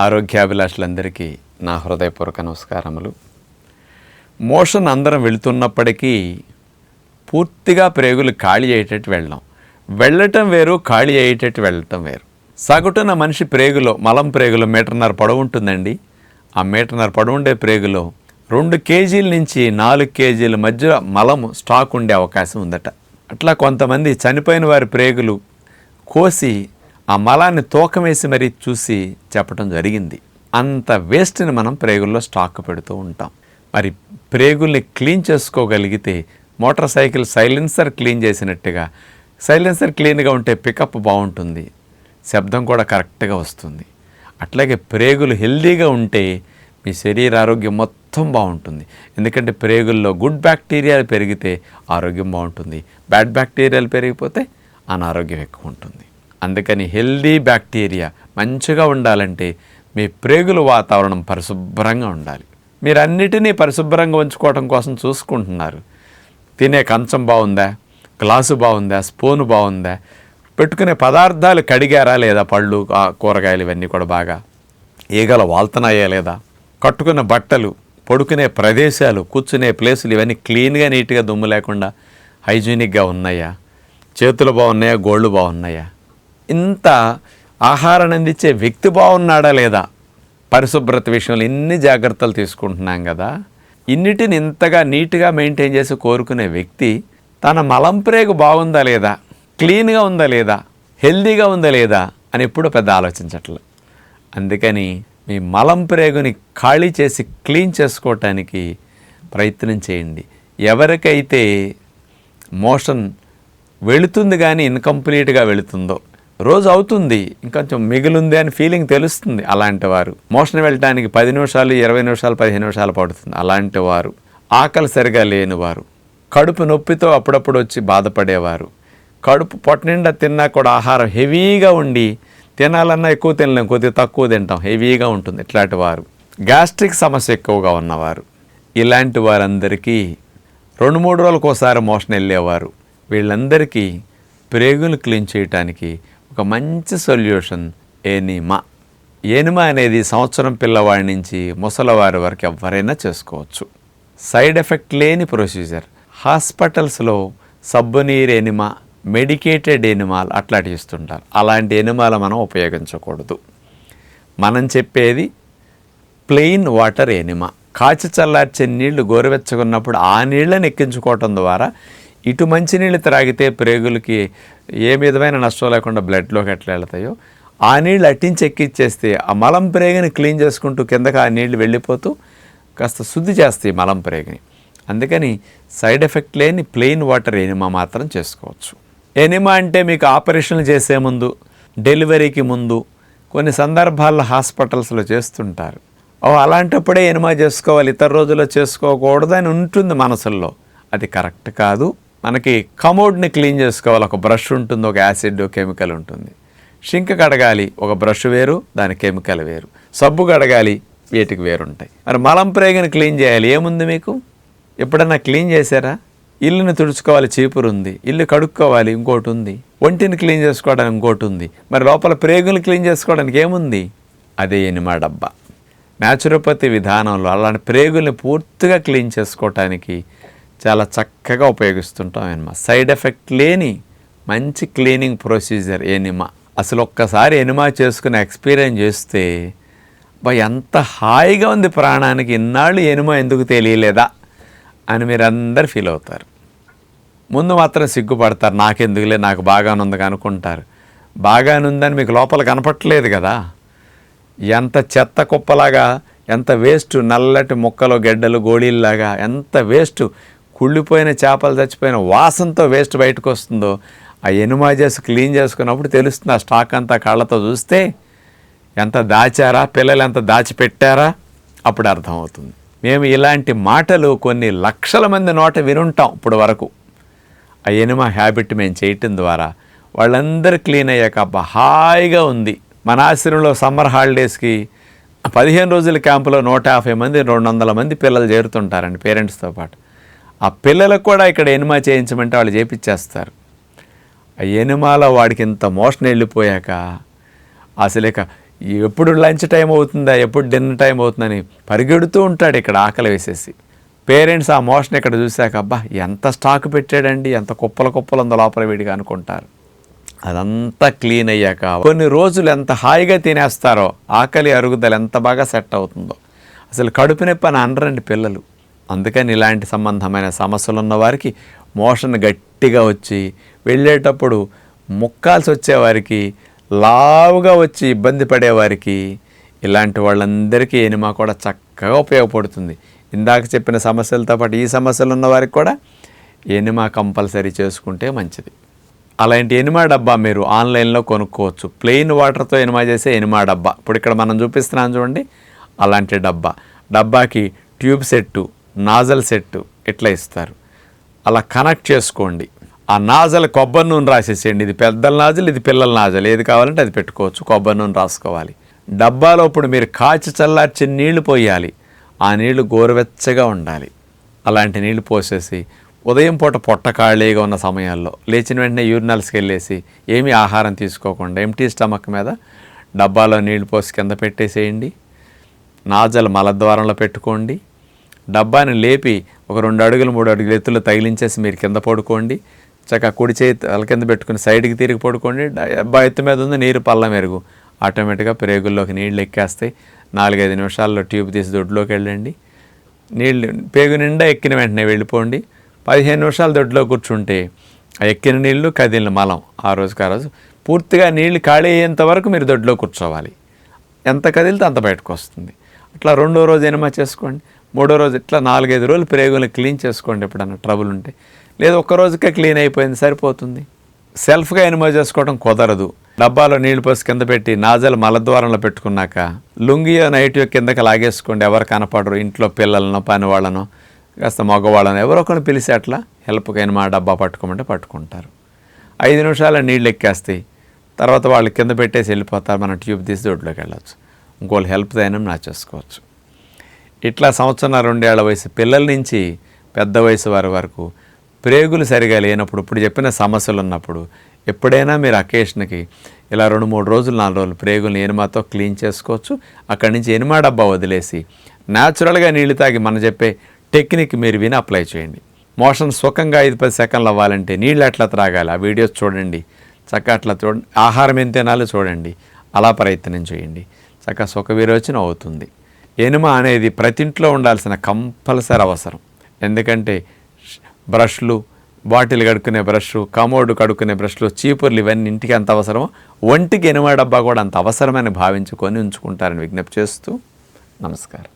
ఆరోగ్యాభిలాషులందరికీ నా హృదయపూర్వక నమస్కారములు. మోషన్ అందరం వెళుతున్నప్పటికీ పూర్తిగా ప్రేగులు ఖాళీ అయ్యేటట్టు వెళ్ళడం. వెళ్ళటం వేరు ఖాళీ అయ్యేటట్టు వెళ్ళటం వేరు. సగటున మనిషి ప్రేగులో మలం ప్రేగులో మీటర్న్నర పొడవు ఉంటుందండి. ఆ మీటర్న్నర పొడవు ఉండే ప్రేగులో రెండు కేజీల నుంచి నాలుగు కేజీల మధ్య మలము స్టాక్ ఉండే అవకాశం ఉందట. అట్లా కొంతమంది చనిపోయిన వారి ప్రేగులు కోసి ఆ మలాన్ని తూకమేసి వేసి మరీ చూసి చెప్పడం జరిగింది. అంత వేస్ట్ని మనం ప్రేగుల్లో స్టాక్ పెడుతూ ఉంటాం. మరి ప్రేగుల్ని క్లీన్ చేసుకోగలిగితే మోటార్ సైకిల్ సైలెన్సర్ క్లీన్ చేసినట్టుగా సైలెన్సర్ క్లీన్గా ఉంటే పికప్ బాగుంటుంది శబ్దం కూడా కరెక్ట్గా వస్తుంది. అట్లాగే ప్రేగులు హెల్దీగా ఉంటే మీ శరీర ఆరోగ్యం మొత్తం బాగుంటుంది. ఎందుకంటే ప్రేగుల్లో గుడ్ బ్యాక్టీరియాలు పెరిగితే ఆరోగ్యం బాగుంటుంది. బ్యాడ్ బ్యాక్టీరియాలు పెరిగిపోతే అనారోగ్యం ఎక్కువ ఉంటుంది. అందుకని హెల్దీ బ్యాక్టీరియా మంచిగా ఉండాలంటే మీ ప్రేగుల వాతావరణం పరిశుభ్రంగా ఉండాలి. మీరు అన్నిటినీ పరిశుభ్రంగా ఉంచుకోవడం కోసం చూసుకుంటున్నారు. తినే కంచం బాగుందా? గ్లాసు బాగుందా? స్పూను బాగుందా? పెట్టుకునే పదార్థాలు కడిగారా లేదా? పళ్ళు ఆ కూరగాయలు ఇవన్నీ కూడా బాగా. ఈగల వాల్తనాయా లేదా? కట్టుకున్న బట్టలు పడుకునే ప్రదేశాలు కూర్చునే ప్లేసులు ఇవన్నీ క్లీన్గా నీట్గా దుమ్ము లేకుండా హైజీనిక్గా ఉన్నాయా? చేతులు బాగున్నాయా? గోళ్ళు బాగున్నాయా? ఇంత ఆహారాన్ని అందించే వ్యక్తి బాగున్నాడా లేదా? పరిశుభ్రత విషయంలో ఇన్ని జాగ్రత్తలు తీసుకుంటున్నాం కదా. ఇన్నిటిని ఇంతగా నీట్గా మెయింటైన్ చేసి కోరుకునే వ్యక్తి తన మలం ప్రేగు బాగుందా లేదా? క్లీన్గా ఉందా లేదా? హెల్దీగా ఉందా లేదా? అని ఎప్పుడూ పెద్ద ఆలోచించట్లేదు అందుకని మీ మలం ప్రేగుని ఖాళీ చేసి క్లీన్ చేసుకోవటానికి ప్రయత్నం చేయండి. ఎవరికైతే మోషన్ వెళుతుంది కానీ ఇన్కంప్లీట్గా వెళుతుందో రోజు అవుతుంది ఇంకొంచెం మిగిలింది అని ఫీలింగ్ తెలుస్తుంది అలాంటి వారు. మోషన్ వెళ్ళటానికి పది నిమిషాలు ఇరవై నిమిషాలు పదిహేను నిమిషాలు పడుతుంది అలాంటి వారు. ఆకలి సరిగా లేని వారు. కడుపు నొప్పితో అప్పుడప్పుడు వచ్చి బాధపడేవారు. కడుపు పొట్టనిండా తిన్నా కూడా ఆహారం హెవీగా ఉండి తినాలన్నా ఎక్కువ తినలేం కొద్దిగా తక్కువ తింటాం హెవీగా ఉంటుంది ఇట్లాంటి వారు. గ్యాస్ట్రిక్ సమస్య ఎక్కువగా ఉన్నవారు. ఇలాంటి వారందరికీ రెండు మూడు రోజులకు ఒకసారి మోషన్ వెళ్ళేవారు. వీళ్ళందరికీ ప్రేగులు క్లీన్ చేయటానికి ఒక మంచి సొల్యూషన్ ఏనిమా. ఏనిమా అనేది సంవత్సరం పిల్లవాడి నుంచి ముసలివారి వరకు ఎవరైనా చేసుకోవచ్చు. సైడ్ ఎఫెక్ట్ లేని ప్రొసీజర్. హాస్పిటల్స్లో సబ్బునీర్ ఎనిమా మెడికేటెడ్ ఎనిమాలు అట్లాంటివి ఇస్తుంటారు. అలాంటి ఎనిమాల మనం ఉపయోగించకూడదు. మనం చెప్పేది ప్లెయిన్ వాటర్ ఎనిమా కాచి చల్లార్చే నీళ్ళు గోరువెచ్చకున్నప్పుడు ఆ నీళ్ళని ఎక్కించుకోవటం ద్వారా ఇటు మంచినీళ్ళు త్రాగితే ప్రేగులకి ఏ విధమైన నష్టం లేకుండా బ్లడ్లోకి ఎట్లా వెళ్తాయో ఆ నీళ్ళు అట్టించి ఎక్కిచ్చేస్తే ఆ మలం ప్రేగని క్లీన్ చేసుకుంటూ కిందకి ఆ నీళ్ళు వెళ్ళిపోతూ కాస్త శుద్ధి చేస్తాయి మలం ప్రేగని. అందుకని సైడ్ ఎఫెక్ట్ లేని ప్లెయిన్ వాటర్ ఎనిమా మాత్రం చేసుకోవచ్చు. ఎనిమా అంటే మీకు ఆపరేషన్లు చేసే ముందు డెలివరీకి ముందు కొన్ని సందర్భాల్లో హాస్పిటల్స్లో చేస్తుంటారు. ఓ అలాంటప్పుడే ఎనిమా చేసుకోవాలి ఇతర రోజుల్లో చేసుకోకూడదు అని ఉంటుంది మనసుల్లో. అది కరెక్ట్ కాదు. మనకి కమోడ్ని క్లీన్ చేసుకోవాలి. ఒక బ్రష్ ఉంటుంది ఒక యాసిడ్ కెమికల్ ఉంటుంది. షింక్ కడగాలి ఒక బ్రష్ వేరు దాని కెమికల్ వేరు. సబ్బు కడగాలి వీటికి వేరుంటాయి. మరి మలం ప్రేగని క్లీన్ చేయాలి. ఏముంది మీకు? ఎప్పుడన్నా క్లీన్ చేశారా? ఇల్లుని తుడుచుకోవాలి చీపురు ఉంది. ఇల్లు కడుక్కోవాలి ఇంకోటి ఉంది. ఒంటిని క్లీన్ చేసుకోవడానికి ఇంకోటి ఉంది. మరి లోపల ప్రేగులు క్లీన్ చేసుకోవడానికి ఏముంది? అదే ఎనిమా డబ్బా. న్యాచురోపతి విధానంలో అలాంటి ప్రేగుల్ని పూర్తిగా క్లీన్ చేసుకోవటానికి చాలా చక్కగా ఉపయోగిస్తుంటాం ఎనిమా. సైడ్ ఎఫెక్ట్ లేని మంచి క్లీనింగ్ ప్రొసీజర్ ఎనిమా. అసలు ఒక్కసారి ఎనిమా చేసుకుని ఎక్స్పీరియన్స్ చేస్తే బా ఎంత హాయిగా ఉంది ప్రాణానికి. ఇన్నాళ్ళు ఎనిమా ఎందుకు తెలియలేదా అని మీరందరు ఫీల్ అవుతారు. ముందు మాత్రం సిగ్గుపడతారు. నాకెందుకులే నాకు బాగానుంది అనుకుంటారు. బాగానుందని మీకు లోపల కనపట్లేదు కదా. ఎంత చెత్త కుప్పలాగా ఎంత వేస్ట్ నల్లటి ముక్కలు గెడ్డలు గోళీల్లాగా ఎంత వేస్ట్ కుళ్ళిపోయిన చేపలు చచ్చిపోయిన వాసనతో వేస్ట్ బయటకు వస్తుందో ఆ ఎనుమాజెస్ చేసి క్లీన్ చేసుకున్నప్పుడు తెలుస్తుంది ఆ స్టాక్ అంతా కళ్ళతో చూస్తే ఎంత దాచారా పిల్లలు ఎంత దాచిపెట్టారా? అప్పుడు అర్థమవుతుంది. మేము ఇలాంటి మాటలు కొన్ని లక్షల మంది నోట వినుంటాం ఇప్పుడు వరకు. ఆ ఎనిమా హ్యాబిట్ మేము చేయటం ద్వారా వాళ్ళందరూ క్లీన్ అయ్యాక అబ్బా హాయిగా ఉంది. మన ఆశ్రమంలో సమ్మర్ హాలిడేస్కి పదిహేను రోజుల క్యాంపులో నూట యాభై మంది రెండు వందల మంది పిల్లలు చేరుతుంటారండి పేరెంట్స్తో పాటు. ఆ పిల్లలకు కూడా ఇక్కడ ఎనిమా చేయించమంటే వాళ్ళు చేపించేస్తారు ఆ ఎనిమాలో వాడికి ఇంత మోషన్ వెళ్ళిపోయాక అసలు ఇక ఎప్పుడు లంచ్ టైం అవుతుందా ఎప్పుడు డిన్నర్ టైం అవుతుందని పరిగెడుతూ ఉంటాడు ఇక్కడ ఆకలి వేసేసి. పేరెంట్స్ ఆ మోషన్ ఇక్కడ చూశాక అబ్బా ఎంత స్టాక్ పెట్టాడండి ఎంత కుప్పల కుప్పలు ఉందో లోపల వీడిగా అనుకుంటారు. అదంతా క్లీన్ అయ్యాక కొన్ని రోజులు ఎంత హాయిగా తినేస్తారో ఆకలి అరుగుదల ఎంత బాగా సెట్ అవుతుందో. అసలు కడుపు నొప్పి అని అనరండి పిల్లలు. అందుకని ఇలాంటి సంబంధమైన సమస్యలు ఉన్న వారికి మోషన్ గట్టిగా వచ్చి వెళ్ళేటప్పుడు ముక్కాల్సి వచ్చేవారికి లావుగా వచ్చి ఇబ్బంది పడేవారికి ఇలాంటి వాళ్ళందరికీ ఎనిమా కూడా చక్కగా ఉపయోగపడుతుంది. ఇందాక చెప్పిన సమస్యలతో పాటు ఈ సమస్యలు ఉన్న వారికి కూడా ఎనిమా కంపల్సరీ చేసుకుంటే మంచిది. అలాంటి ఎనిమా డబ్బా మీరు ఆన్లైన్లో కొనుక్కోవచ్చు. ప్లెయిన్ వాటర్తో ఎనిమా చేసే ఎనిమా డబ్బా. ఇప్పుడు ఇక్కడ మనం చూపిస్తున్నాం చూడండి అలాంటి డబ్బా. డబ్బాకి ట్యూబ్ సెట్టు. నాజల్ సెట్టు ఇట్లా ఇస్తారు? అలా కనెక్ట్ చేసుకోండి. ఆ నాజల్ కొబ్బరి నూనె రాసేసేయండి. ఇది పెద్దల నాజల్ ఇది పిల్లల నాజల్. ఏది కావాలంటే అది పెట్టుకోవచ్చు. కొబ్బరి నూనె రాసుకోవాలి. డబ్బాలో ఇప్పుడు మీరు కాచి చల్లార్చి నీళ్ళు పోయాలి. ఆ నీళ్ళు గోరువెచ్చగా ఉండాలి. అలాంటి నీళ్ళు పోసేసి ఉదయం పూట పొట్ట ఖాళీగా ఉన్న సమయాల్లో లేచిన వెంటనే యూరినల్స్కి వెళ్ళేసి ఏమీ ఆహారం తీసుకోకుండా ఎంటీ స్టమక్ మీద డబ్బాలో నీళ్ళు పోసి కింద పెట్టేసేయండి. నాజల్ మలద్వారంలో పెట్టుకోండి. డబ్బాని లేపి ఒక రెండు అడుగులు మూడు అడుగులు ఎత్తులో తగిలించేసి మీరు కింద పడుకోండి. చక్కగా కుడి చేతి తల కింద పెట్టుకుని సైడ్కి తిరిగి పడుకోండి. డబ్బా ఎత్తు మీద ఉంది నీరు పళ్ళ మెరుగు. ఆటోమేటిక్గా ప్రేగుల్లోకి నీళ్ళు ఎక్కేస్తాయి. నాలుగైదు నిమిషాల్లో ట్యూబ్ తీసి దొడ్లోకి వెళ్ళండి. నీళ్ళు పేగు నిండా ఎక్కిన వెంటనే వెళ్ళిపోండి. పదిహేను నిమిషాలు దొడ్లో కూర్చుంటే ఆ ఎక్కిన నీళ్ళు కదిలిన మలం. ఆ రోజుకి ఆ రోజు పూర్తిగా నీళ్ళు ఖాళీ అయ్యేంత వరకు మీరు దొడ్లో కూర్చోవాలి. ఎంత కదిలితే అంత బయటకు వస్తుంది. అట్లా రెండో రోజు ఎనిమా చేసుకోండి. మూడో రోజు ఇట్లా నాలుగైదు రోజులు ప్రేగులను క్లీన్ చేసుకోండి ఎప్పుడన్నా ట్రబుల్ ఉంటే. లేదా ఒక్క రోజుకే క్లీన్ అయిపోయింది సరిపోతుంది. సెల్ఫ్గా ఎనిమో చేసుకోవడం కుదరదు. డబ్బాలో నీళ్ళు పోసి కింద పెట్టి నాజలు మలద్వారంలో పెట్టుకున్నాక లుంగియో నైటియో కిందకి లాగేసుకోండి. ఎవరు కనపడరు ఇంట్లో పిల్లలను పని వాళ్ళను కాస్త మగవాళ్ళను ఎవరో ఒకరిని పిలిచి అట్లా హెల్ప్కి ఎనిమా డబ్బా పట్టుకోమంటే పట్టుకుంటారు. ఐదు నిమిషాల నీళ్ళు ఎక్కేస్తాయి. తర్వాత వాళ్ళు కింద పెట్టేసి వెళ్ళిపోతారు మనం ట్యూబ్ తీసి దొడ్లోకి వెళ్ళచ్చు. ఇంకోళ్ళు హెల్ప్ దైనం నా చేసుకోవచ్చు ఇట్లా సంవత్సరం రెండేళ్ళ వయసు పిల్లల నుంచి పెద్ద వయసు వారి వరకు ప్రేగులు సరిగా లేనప్పుడు ఇప్పుడు చెప్పిన సమస్యలు ఉన్నప్పుడు ఎప్పుడైనా మీరు అకేషన్కి ఇలా రెండు మూడు రోజులు నాలుగు రోజులు ప్రేగులను ఎనిమాతో క్లీన్ చేసుకోవచ్చు. అక్కడి నుంచి ఎనిమా డబ్బా వదిలేసి న్యాచురల్గా నీళ్ళు తాగి మనం చెప్పే టెక్నిక్ మీరు విని అప్లై చేయండి. మోషన్ సుఖంగా ఐదు పది సెకండ్లు అవ్వాలంటే నీళ్ళు ఎట్లా త్రాగాలి? ఆ వీడియోస్ చూడండి. చక్క అట్లా చూడండి. ఆహారం ఏం తినాలో చూడండి. అలా ప్రయత్నం చేయండి. చక్క సుఖ విరోచన అవుతుంది. ఎనుమ అనేది ప్రతి ఇంట్లో ఉండాల్సిన కంపల్సరీ అవసరం. ఎందుకంటే బ్రష్లు బాటిల్ కడుక్కునే బ్రష్ కమోడ్ కడుక్కునే బ్రష్లు చీపుర్లు ఇవన్నీ ఇంటికి ఎంత అవసరమో ఒంటికి ఎనుమ డబ్బా కూడా అంత అవసరమని భావించుకొని ఉంచుకుంటారని విజ్ఞప్తి చేస్తూ నమస్కారం.